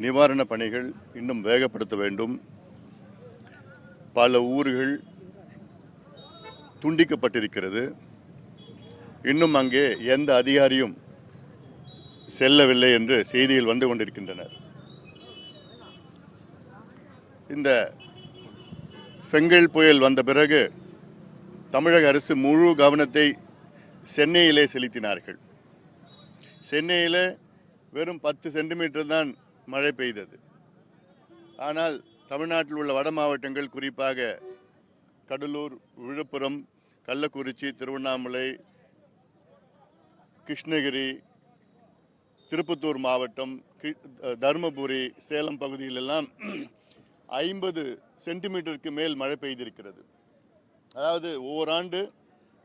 நிவாரணப் பணிகள் இன்னும் வேகப்படுத்த வேண்டும். பல ஊர்கள் துண்டிக்கப்பட்டிருக்கிறது. இன்னும் அங்கே எந்த அதிகாரியும் செல்லவில்லை என்று செய்திகள் வந்து கொண்டிருக்கின்றனர் இந்த செங்கல் புயல் வந்த பிறகு தமிழக அரசு முழு கவனத்தை சென்னையிலே செலுத்தினார்கள். சென்னையில் வெறும் பத்து சென்டிமீட்டர் தான் மழை பெய்தது. ஆனால் தமிழ்நாட்டில் உள்ள வட மாவட்டங்கள் குறிப்பாக கடலூர் விழுப்புரம் கள்ளக்குறிச்சி திருவண்ணாமலை கிருஷ்ணகிரி திருப்பத்தூர் மாவட்டம் கி- தருமபுரி சேலம் பகுதியிலெல்லாம் ஐம்பது சென்டிமீட்டருக்கு மேல் மழை பெய்திருக்கிறது. அதாவது ஓராண்டு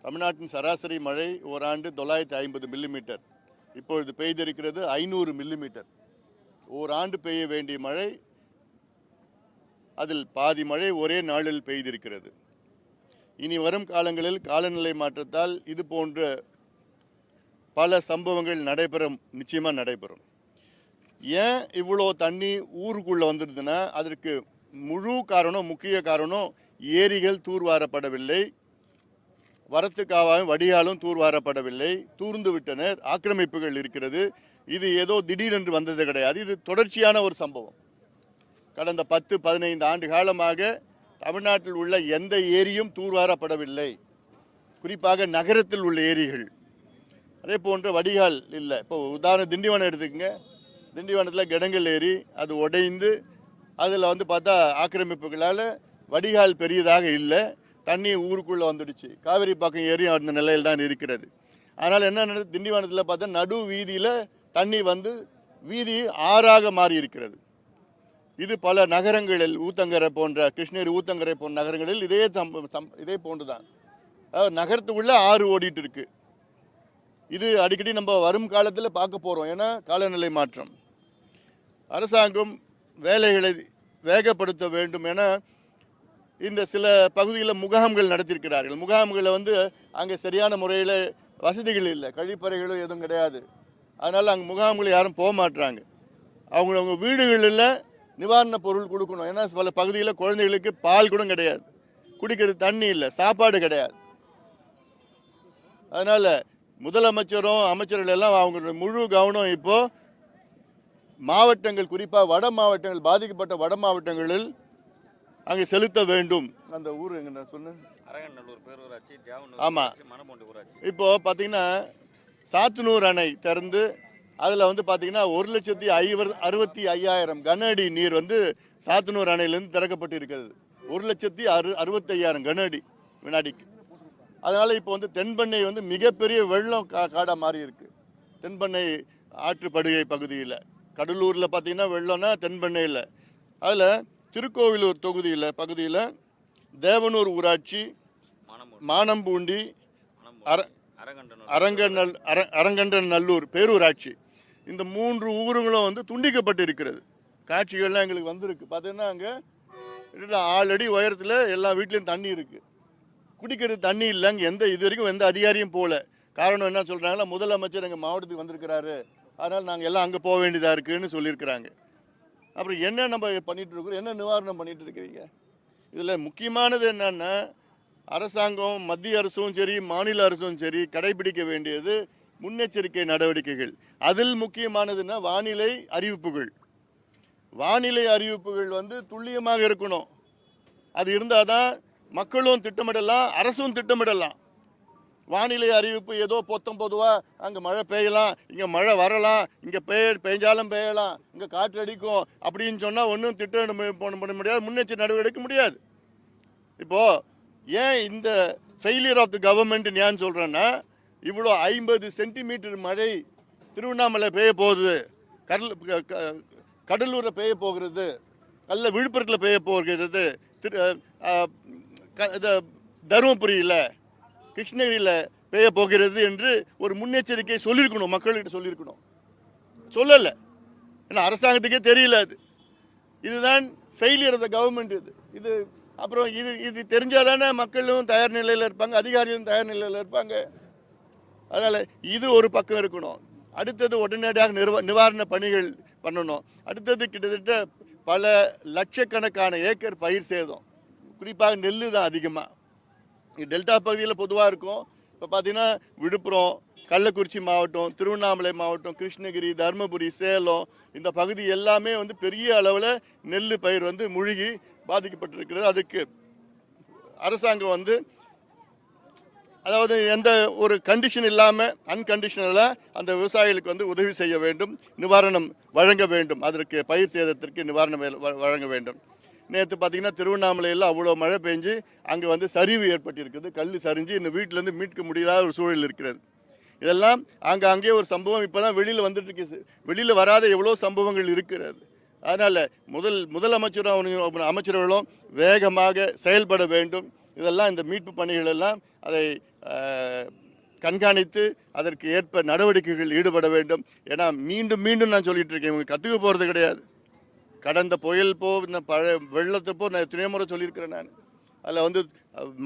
தமிழ்நாட்டின் சராசரி மழை ஓராண்டு தொள்ளாயிரத்தி ஐம்பது மில்லிமீட்டர். இப்பொழுது பெய்திருக்கிறது ஐநூறு மில்லிமீட்டர். ஓராண்டு பெய்ய வேண்டிய மழை அதில் பாதி மழை ஒரே நாளில் பெய்திருக்கிறது. இனி வரும் காலங்களில் காலநிலை மாற்றத்தால் இது போன்ற பல சம்பவங்கள் நடைபெறும் நிச்சயமாக நடைபெறும். ஏன் இவ்வளோ தண்ணி ஊருக்குள்ளே வந்துடுதுன்னா அதற்கு முழு காரணம் முக்கிய காரணம் ஏரிகள் தூர்வாரப்படவில்லை. வரத்துக்காகவும் வடிகாலும் தூர்வாரப்படவில்லை. தூர்ந்து விட்டனர் ஆக்கிரமிப்புகள் இருக்கிறது. இது ஏதோ திடீரென்று வந்தது கிடையாது. இது தொடர்ச்சியான ஒரு சம்பவம். கடந்த பத்து பதினைந்து ஆண்டு காலமாக தமிழ்நாட்டில் உள்ள எந்த ஏரியும் தூர்வாரப்படவில்லை. குறிப்பாக நகரத்தில் உள்ள ஏரிகள். அதே போன்ற வடிகால் இல்லை. இப்போ உதாரணம் திண்டிவனம் எடுத்துக்கங்க. திண்டிவனத்தில் கிடங்கல் ஏரி அது உடைந்து அதில் வந்து பார்த்தா ஆக்கிரமிப்புகளால் வடிகால் பெரியதாக இல்லை. தண்ணி ஊருக்குள்ளே வந்துடுச்சு. காவிரி பக்கம் ஏரியும் அந்த நிலையில் தான் இருக்கிறது. அதனால் என்ன நடந்தது? திண்டிவனத்தில் பார்த்தா நடு வீதியில் தண்ணி வந்து வீதி ஆறாக மாறி இருக்கிறது இது பல நகரங்களில் ஊத்தங்கரை போன்ற கிருஷ்ணகிரி ஊத்தங்கரை போன்ற நகரங்களில் இதே சம் இதே போன்றுதான். நகரத்துக்குள்ளே ஆறு ஓடிட்டு இருக்கு இது அடிக்கடி நம்ம வரும் காலத்தில் பார்க்க போகிறோம் ஏன்னா காலநிலை மாற்றம். அரசாங்கம் வேலைகளை வேகப்படுத்த வேண்டும் என இந்த சில பகுதியில் முகாம்கள் நடத்தியிருக்கிறார்கள். முகாம்களை வந்து அங்கே சரியான முறையில் வசதிகள் இல்லை. கழிப்பறைகளும் எதுவும் கிடையாது. அதனால் அங்கே முகாம்கள் யாரும் போக மாட்றாங்க. அவங்க அவங்க வீடுகளில் நிவாரணப் பொருள் கொடுக்கணும். ஏன்னா பல பகுதியில் குழந்தைகளுக்கு பால் கூட கிடையாது. குடிக்கிறது தண்ணி இல்லை சாப்பாடு கிடையாது. அதனால் முதலமைச்சரும் அமைச்சர்கள் எல்லாம் அவங்களுடைய முழு கவனம் இப்போ மாவட்டங்கள் குறிப்பாக வட மாவட்டங்கள் பாதிக்கப்பட்ட வட மாவட்டங்களில் அங்கே செலுத்த வேண்டும். அந்த ஊர் எங்க நான் சொன்னேன். அரகநல்லூர் பேரூராட்சி தேவனூர் ஆமா. ஊராட்சி, மணமூண்டி ஊராட்சி. இப்போ பார்த்தீங்கன்னா சாத்தனூர் அணை திறந்து அதில் வந்து பார்த்தீங்கன்னா ஒரு லட்சத்தி ஐவர் அறுபத்தி ஐயாயிரம் கன அடி நீர் வந்து சாத்தனூர் அணையிலேருந்து திறக்கப்பட்டு இருக்கிறது ஒரு லட்சத்தி அறு அறுபத்தையாயிரம் கன அடி வினாடிக்கு. அதனால் இப்போ வந்து தென்பெண்ணை வந்து மிகப்பெரிய வெள்ளம் கா காடாக மாறி இருக்கு. தென்பெண்ணை ஆற்றுப்படுகை பகுதியில். கடலூரில் பார்த்தீங்கன்னா வெள்ளம்னா தென்பெண்ணையில். அதில் திருக்கோவிலூர் தொகுதியில் பகுதியில் தேவனூர் ஊராட்சி மானம்பூண்டி அர அரங்கநல் அர அரங்கண்டன் நல்லூர் பேரூராட்சி. இந்த மூன்று ஊருங்களும் வந்து துண்டிக்கப்பட்டு இருக்கிறது காட்சிகள்லாம் எங்களுக்கு வந்திருக்கு. பார்த்தீங்கன்னா அங்கே ஆல்ரெடி உயரத்தில் எல்லா வீட்லேயும் தண்ணி இருக்குது குடிக்கிறது தண்ணி இல்லை அங்கே எந்த இது வரைக்கும் எந்த அதிகாரியும் போகல காரணம் என்ன சொல்கிறாங்களா முதலமைச்சர் எங்கள் மாவட்டத்துக்கு வந்திருக்கிறாரு. அதனால் நாங்கள் எல்லாம் அங்கே போக வேண்டியதாக இருக்குன்னு சொல்லியிருக்கிறாங்க. அப்புறம் என்ன நம்ம பண்ணிகிட்டு இருக்கிறோம் என்ன நிவாரணம் பண்ணிகிட்டு இருக்கிறீங்க? இதில் முக்கியமானது என்னென்னா அரசாங்கம் மத்திய அரசும் சரி மாநில அரசும் சரி கடைபிடிக்க வேண்டியது முன்னெச்சரிக்கை நடவடிக்கைகள். அதில் முக்கியமானதுன்னா வானிலை அறிவிப்புகள். வானிலை அறிவிப்புகள் வந்து துல்லியமாக இருக்கணும். அது இருந்தால் தான் மக்களும் திட்டமிடலாம் அரசும் திட்டமிடலாம். வானிலை அறிவிப்பு ஏதோ பொத்தம் பொதுவாக அங்கே மழை பெய்யலாம் இங்கே மழை வரலாம் இங்கே பெய்ய பெய்ஞ்சாலும் பெய்யலாம் இங்கே காற்று அடிக்கும் அப்படின்னு சொன்னால் ஒன்றும் திட்டம் பண்ண முடியாது முன்னெச்சரிக்கை நடவடிக்கை எடுக்க முடியாது. இப்போது ஏன் இந்த ஃபெயிலியர் ஆஃப் தி கவர்மெண்ட் ஏன் சொல்கிறேன்னா இவ்வளோ ஐம்பது சென்டிமீட்டர் மழை திருவண்ணாமலை பெய்ய போகுது. கடல் க- கடலூரில் பெய்ய போகிறது. அல்ல விழுப்புரத்தில் பெய்ய போகிறது. திரு தருமபுரியில் கிருஷ்ணகிரியில் பெய்ய போகிறது என்று ஒரு முன்னெச்சரிக்கையை சொல்லியிருக்கணும் மக்கள்கிட்ட சொல்லியிருக்கணும். சொல்லலை. ஏன்னா அரசாங்கத்துக்கே தெரியல அது. இதுதான் ஃபெயிலியர் ஆஃப் த கவர்மெண்ட் இது. இது அப்புறம் இது இது தெரிஞ்சால் தானே மக்களும் தயார் நிலையில் இருப்பாங்க அதிகாரிகளும் தயார் நிலையில் இருப்பாங்க. அதனால் இது ஒரு பக்கம் இருக்கணும். அடுத்தது உடனடியாக நிர்வ நிவாரண பணிகள் பண்ணணும். அடுத்தது கிட்டத்தட்ட பல லட்சக்கணக்கான ஏக்கர் பயிர் சேதம். குறிப்பாக நெல் தான் அதிகமாக டெல்டா பகுதியில் பொதுவாக இருக்கும். இப்போ பார்த்தீங்கன்னா விழுப்புரம் கள்ளக்குறிச்சி மாவட்டம் திருவண்ணாமலை மாவட்டம் கிருஷ்ணகிரி தருமபுரி சேலம் இந்த பகுதி எல்லாமே வந்து பெரிய அளவில் நெல் பயிர் வந்து முழுகி பாதிக்கப்பட்டிருக்கிறது. அதுக்கு அரசாங்கம் வந்து அதாவது எந்த ஒரு கண்டிஷன் இல்லாமல் அன்கண்டிஷனலாக அந்த விவசாயிகளுக்கு வந்து உதவி செய்ய வேண்டும் நிவாரணம் வழங்க வேண்டும். அதற்கு பயிர் சேதத்திற்கு நிவாரணம் வழங்க வேண்டும். நேற்று பார்த்தீங்கன்னா திருவண்ணாமலையில் அவ்வளோ மழை பெஞ்சு அங்கே வந்து சரிவு ஏற்பட்டிருக்குது. கல் சரிஞ்சு இந்த வீட்டிலேருந்து மீட்க முடியாத ஒரு சூழல் இருக்கிறது. இதெல்லாம் அங்கே அங்கே ஒரு சம்பவம். இப்போ தான் வெளியில் வந்துட்டு இருக்கு வெளியில் வராத எவ்வளோ சம்பவங்கள் இருக்கிறது. அதனால் முதல் முதலமைச்சரும் அமைச்சர்களும் வேகமாக செயல்பட வேண்டும். இதெல்லாம் இந்த மீட்பு பணிகள் எல்லாம் அதை கண்காணித்து அதற்கு ஏற்ப நடவடிக்கைகள் ஈடுபட வேண்டும். ஏன்னா மீண்டும் மீண்டும் நான் சொல்லிட்டு இருக்கேன். இவங்க கற்றுக்க போகிறது கிடையாது. கடந்த புயல் போ இந்த பழைய வெள்ளத்தப்போ நான் எத்தனையோ முறை சொல்லியிருக்கிறேன் நான். அதில் வந்து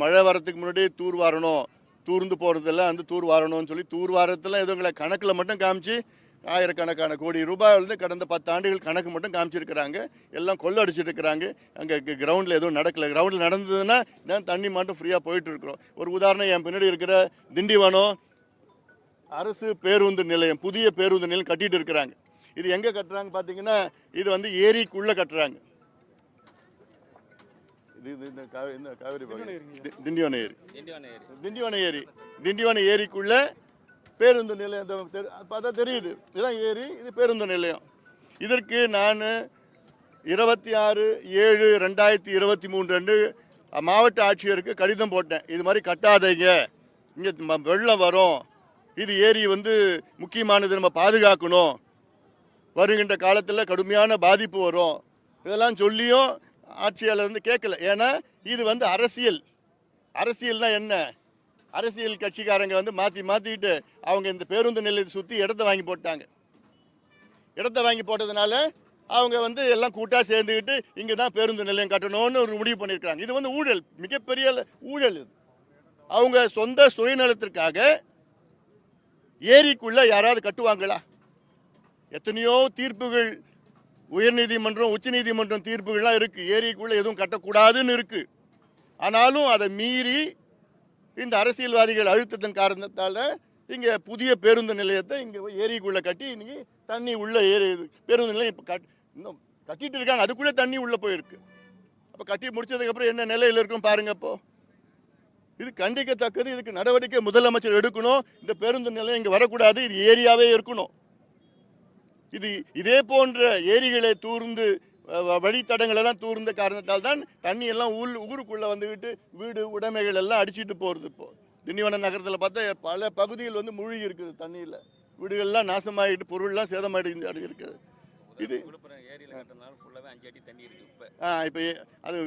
மழை வரத்துக்கு முன்னாடியே தூர் வரணும். தூர்ந்து போகிறதெல்லாம் வந்து தூர் வாரணும்னு சொல்லி தூர் வாரத்தில் எதுவுங்களை கணக்கில் மட்டும் காமிச்சு ஆயிரக்கணக்கான கோடி ரூபாய் வந்து கடந்த பத்து ஆண்டுகள் கணக்கு மட்டும் காமிச்சிருக்கிறாங்க. எல்லாம் கொள்ளடிச்சிட்டு இருக்கிறாங்க அங்கே கிரவுண்டில் எதுவும் நடக்கல. கிரவுண்டில் நடந்ததுன்னா நான் தண்ணி மட்டும் ஃப்ரீயாக போயிட்டு இருக்கிறோம் ஒரு உதாரணம் என் பின்னாடி இருக்கிற திண்டிவனம் அரசு பேருந்து நிலையம் புதிய பேருந்து நிலையம் கட்டிட்டு இருக்கிறாங்க. இது எங்கே கட்டுறாங்க பார்த்தீங்கன்னா இது வந்து ஏரிக்குள்ளே கட்டுறாங்க. இது இந்த காவே- இந்த காவேரி பகுதி. தி- திண்டிவனம் ஏரி திண்டிவன ஏரி திண்டிவன ஏரி திண்டிவன ஏரிக்குள்ள பேருந்து நிலையம் இந்த பார்த்தா தெரியுது. இதுதான் ஏரி இது பேருந்து நிலையம். இதற்கு நான் இருபத்தி ஆறு ஏழு ரெண்டாயிரத்தி இருபத்தி மூன்று அன்று மாவட்ட ஆட்சியருக்கு கடிதம் போட்டேன். இது மாதிரி கட்டாதீங்க. இங்கே வெள்ளம் வரும். இது ஏரி வந்து முக்கியமானது நம்ம பாதுகாக்கணும். வருகின்ற காலத்தில் கடுமையான பாதிப்பு வரும். இதெல்லாம் சொல்லியும் ஆட்சியாளர் வந்து கேட்கல. ஏன்னா இது வந்து அரசியல். அரசியல்னா என்ன? அரசியல் கட்சிக்காரங்க வந்து மாற்றி மாற்றிக்கிட்டு அவங்க இந்த பேருந்து நிலையத்தை சுற்றி இடத்த வாங்கி போட்டாங்க. இடத்த வாங்கி போட்டதுனால அவங்க வந்து எல்லாம் கூட்டாக சேர்ந்துக்கிட்டு இங்கே தான் பேருந்து நிலையம் கட்டணும்னு ஒரு முடிவு பண்ணியிருக்காங்க இது வந்து ஊழல். மிகப்பெரிய ஊழல் இது. அவங்க சொந்த சுயநலத்திற்காக ஏரிக்குள்ளே யாராவது கட்டுவாங்களா? எத்தனையோ தீர்ப்புகள் உயர்நீதிமன்றம் உச்சநீதிமன்றம் தீர்ப்புகள்லாம் இருக்குது ஏரிக்குள்ளே எதுவும் கட்டக்கூடாதுன்னு இருக்குது ஆனாலும் அதை மீறி இந்த அரசியல்வாதிகள் அழுத்தத்தின் காரணத்தால் இங்கே புதிய பேருந்து நிலையத்தை இங்கே ஏரிக்குள்ளே கட்டி இன்னைக்கு தண்ணி உள்ளே ஏறி பேருந்து நிலையம் இப்போ கட் இன்னும் கட்டிட்டு இருக்காங்க. அதுக்குள்ளே தண்ணி உள்ளே போயிருக்கு. அப்போ கட்டி முடிச்சதுக்கப்புறம் என்ன நிலையில் இருக்கும் பாருங்க இப்போ. இது கண்டிக்கத்தக்கது. இதுக்கு நடவடிக்கை முதலமைச்சர் எடுக்கணும். இந்த பேருந்து நிலையம் இங்கே வரக்கூடாது. இது ஏரியாவே இருக்கணும். இது இதே போன்ற ஏரிகளை தூர்ந்து வழித்தடங்கள் எல்லாம் தூர்ந்த காரணத்தால் தான் தண்ணி எல்லாம் ஊர் ஊருக்குள்ளே வந்துக்கிட்டு வீடு உடைமைகள் எல்லாம் அடிச்சிட்டு போகிறது இப்போ. திண்டிவனம் நகரத்தில் பார்த்தா பல பகுதிகள் வந்து மூழ்கி இருக்குது தண்ணியில். வீடுகள்லாம் நாசமாகிட்டு பொருள்லாம் சேதமாயிட்டு அடி இருக்குது இது இப்போ. அது.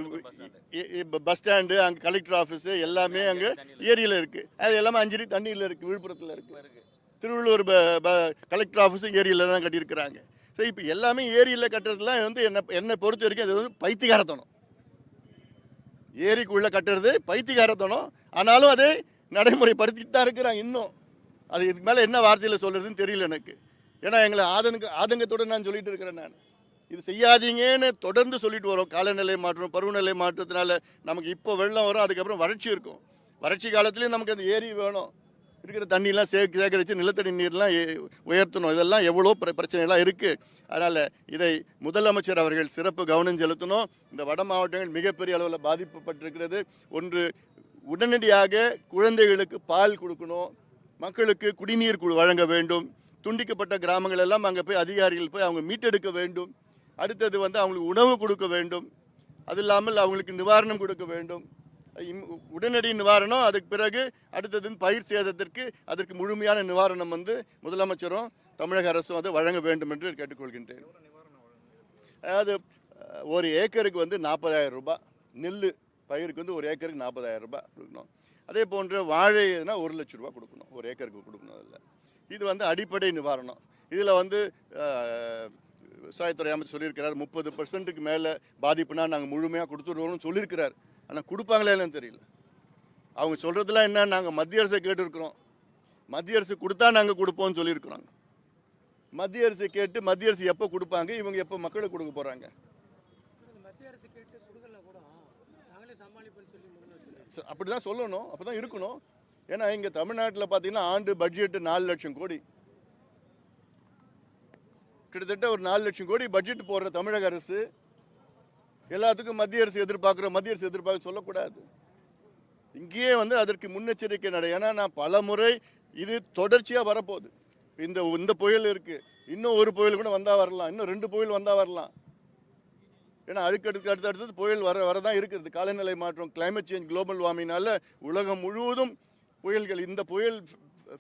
இப்போ பஸ் ஸ்டாண்டு அங்கே கலெக்டர் ஆஃபீஸு எல்லாமே அங்கே ஏரியில் இருக்குது அது எல்லாமே அஞ்சடி தண்ணியில் இருக்குது விழுப்புரத்தில் இருக்குது இருக்கு. திருவள்ளூர் ப- கலெக்டர் ஆஃபீஸும் ஏரியில் தான் கட்டியிருக்கிறாங்க. ஸோ இப்போ எல்லாமே ஏரியில் கட்டுறதுலாம் வந்து என்ன என்னை பொறுத்த வரைக்கும் அது வந்து பைத்தியகாரத்தனம். ஏரிக்குள்ளே கட்டுறது பைத்தியகாரத்தனம். ஆனாலும் அதை நடைமுறைப்படுத்திட்டு தான் இருக்கிறான் இன்னும். அது இதுக்கு மேலே என்ன வார்த்தையில் சொல்கிறதுன்னு தெரியல எனக்கு. ஏன்னா எங்களை ஆதங்க ஆதங்கத்தோடு நான் சொல்லிட்டு இருக்கிறேன் நான். இது செய்யாதீங்கன்னு தொடர்ந்து சொல்லிட்டு வரோம். காலநிலை மாற்றம் பருவநிலை மாற்றத்தினால நமக்கு இப்போ வெள்ளம் வரும் அதுக்கப்புறம் வறட்சி இருக்கும். வறட்சி காலத்துலேயும் நமக்கு அந்த ஏரி வேணும். இருக்கிற தண்ணியெல்லாம் சே சேகரித்து நிலத்தடி நீர்லாம் ஏ- உயர்த்தணும். இதெல்லாம் எவ்வளோ பிர பிரச்சனைலாம் இருக்குது அதனால் இதை முதலமைச்சர் அவர்கள் சிறப்பு கவனம் செலுத்தணும். இந்த வட மாவட்டங்கள் மிகப்பெரிய அளவில் பாதிக்கப்பட்டிருக்கிறது ஒன்று உடனடியாக குழந்தைகளுக்கு பால் கொடுக்கணும். மக்களுக்கு குடிநீர் வழங்க வேண்டும். துண்டிக்கப்பட்ட கிராமங்கள் எல்லாம் அங்கே போய் அதிகாரிகள் போய் அவங்க மீட்டெடுக்க வேண்டும். அடுத்தது வந்து அவங்களுக்கு உணவு கொடுக்க வேண்டும். அது இல்லாமல் அவங்களுக்கு நிவாரணம் கொடுக்க வேண்டும். உடனடி நிவாரணம் அதுக்கு பிறகு அடுத்தது பயிர் சேதத்திற்கு அதற்கு முழுமையான நிவாரணம் வந்து முதலமைச்சரும் தமிழக அரசும் அதை வழங்க வேண்டும் என்று கேட்டுக்கொள்கின்றேன். அதாவது ஒரு ஏக்கருக்கு வந்து நாற்பதாயிரம் ரூபாய் நெல் பயிருக்கு வந்து ஒரு ஏக்கருக்கு நாற்பதாயிரம் ரூபாய் கொடுக்கணும். அதே போன்று வாழைனா ஒரு லட்ச ரூபாய் கொடுக்கணும் ஒரு ஏக்கருக்கு கொடுக்கணும் அதில். இது வந்து அடிப்படை நிவாரணம். இதில் வந்து விவசாயத்துறை அமைச்சர் சொல்லியிருக்கிறார் முப்பது பர்சன்ட்டுக்கு மேலே பாதிப்புனா நாங்கள் முழுமையாக கொடுத்துருவோம்னு சொல்லியிருக்கிறார். ஆனால் கொடுப்பாங்களே இல்லைன்னு தெரியல. அவங்க சொல்கிறதுலாம் என்ன நாங்கள் மத்திய அரசை கேட்டிருக்கிறோம். மத்திய அரசு கொடுத்தா நாங்கள் கொடுப்போம்னு சொல்லியிருக்கிறோம் மத்திய அரசு கேட்டு மத்திய அரசு எப்போ கொடுப்பாங்க இவங்க எப்போ மக்களுக்கு கொடுக்க போகிறாங்க அப்படி தான் சொல்லணும் அப்போ தான் இருக்கணும். ஏன்னா இங்கே தமிழ்நாட்டில் பார்த்தீங்கன்னா ஆண்டு பட்ஜெட்டு நாலு லட்சம் கோடி. கிட்டத்தட்ட ஒரு நாலு லட்சம் கோடி பட்ஜெட் போடுற தமிழக அரசு எல்லாத்துக்கும் மத்திய அரசு எதிர்பார்க்குற மத்திய அரசு எதிர்பார்க்க சொல்லக்கூடாது. இங்கேயே வந்து அதற்கு முன்னெச்சரிக்கை நடை. ஏன்னா நான் பல முறை இது தொடர்ச்சியாக வரப்போகுது. இந்த இந்த புயல் இருக்குது இன்னும் ஒரு புயல் கூட வந்தால் வரலாம். இன்னும் ரெண்டு புயல் வந்தால் வரலாம். ஏன்னா அடுக்கடுக்கு அடுத்து அடுத்தது புயல் வர வரதான் இருக்கிறது காலநிலை மாற்றம் கிளைமேட் சேஞ்ச் குளோபல் வார்மிங்னால உலகம் முழுவதும் புயல்கள் இந்த புயல்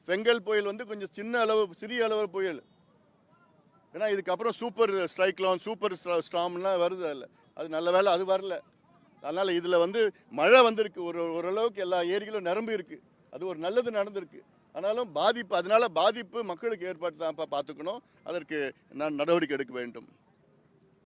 பெங்கல் புயல் வந்து கொஞ்சம் சின்ன அளவு சிறிய அளவு புயல். ஏன்னா இதுக்கப்புறம் சூப்பர் ஸ்ட்ரைக்லான் சூப்பர் ஸ்டாம்லாம் வருது அதில். அது நல்ல வேலை அது வரல. அதனால் இதில் வந்து மழை வந்திருக்கு. ஒரு ஓரளவுக்கு எல்லா ஏரிகளும் நிரம்பி இருக்கு. அது ஒரு நல்லது நடந்திருக்கு. ஆனாலும் பாதிப்பு அதனால பாதிப்பு மக்களுக்கு ஏற்பாடு தான் பார்த்துக்கணும். அதற்கு நான் நடவடிக்கை எடுக்க வேண்டும்.